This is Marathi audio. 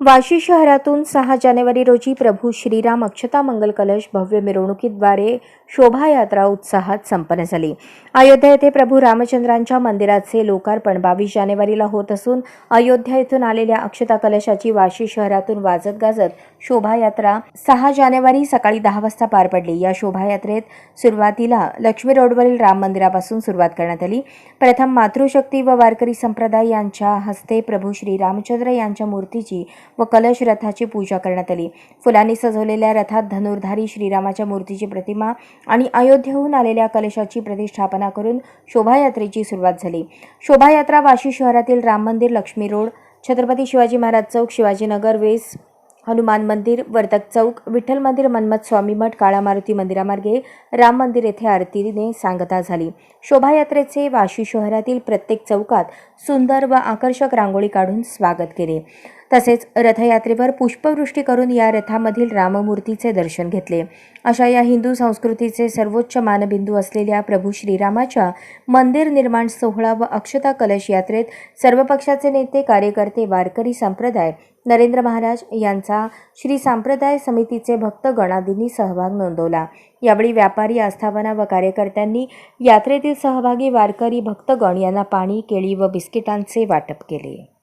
वाशी शहरातून सहा जानेवारी रोजी प्रभू श्रीराम अक्षता मंगल कलश भव्य मिरवणुकीद्वारे शोभायात्रा उत्साहात संपन्न झाली. अयोध्या येथे प्रभू रामचंद्रांच्या मंदिराचे लोकार्पण बावीस जानेवारीला होत असून अयोध्या येथून आलेल्या अक्षता कलशाची वाशी शहरातून वाजत गाजत शोभायात्रा सहा जानेवारी सकाळी दहा वाजता पार पडली. या शोभायात्रेत सुरुवातीला लक्ष्मी रोडवरील राम मंदिरापासून सुरुवात करण्यात आली. प्रथम मातृशक्ती व वारकरी संप्रदाय यांच्या हस्ते प्रभू श्री रामचंद्र यांच्या मूर्तीची व कलश रथाची पूजा करण्यात आली. फुलांनी सजवलेल्या रथात धनुर्धारी श्रीरामाच्या मूर्तीची प्रतिमा आणि अयोध्येहून आलेल्या कलशाची प्रतिष्ठापना करून शोभायात्रेची सुरुवात झाली. शोभायात्रा वाशी शहरातील राम मंदिर लक्ष्मी रोड छत्रपती शिवाजी महाराज चौक शिवाजीनगर वेस हनुमान मंदिर वर्तक चौक विठ्ठल मंदिर मन्मथ स्वामी मठ काळा मारुती मंदिरामार्गे राम मंदिर येथे आरतीने सांगता झाली. शोभायात्रेचे वाशी शहरातील प्रत्येक चौकात सुंदर व आकर्षक रांगोळी काढून स्वागत केले. तसेच रथयात्रेवर पुष्पवृष्टी करून या रथामधील राममूर्तीचे दर्शन घेतले. अशा या हिंदू संस्कृतीचे सर्वोच्च मानबिंदू असलेल्या प्रभू श्रीरामाच्या मंदिर निर्माण सोहळा व अक्षता कलश यात्रेत सर्व पक्षाचे नेते कार्यकर्ते वारकरी संप्रदाय नरेंद्र महाराज यांचा श्री संप्रदाय समितीचे भक्त गणादींनी सहभाग नोंदवला. यावेळी व्यापारी आस्थापना व कार्यकर्त्यांनी यात्रेतील सहभागी वारकरी भक्तगण यांना पाणी केळी व बिस्किटांचे वाटप केले.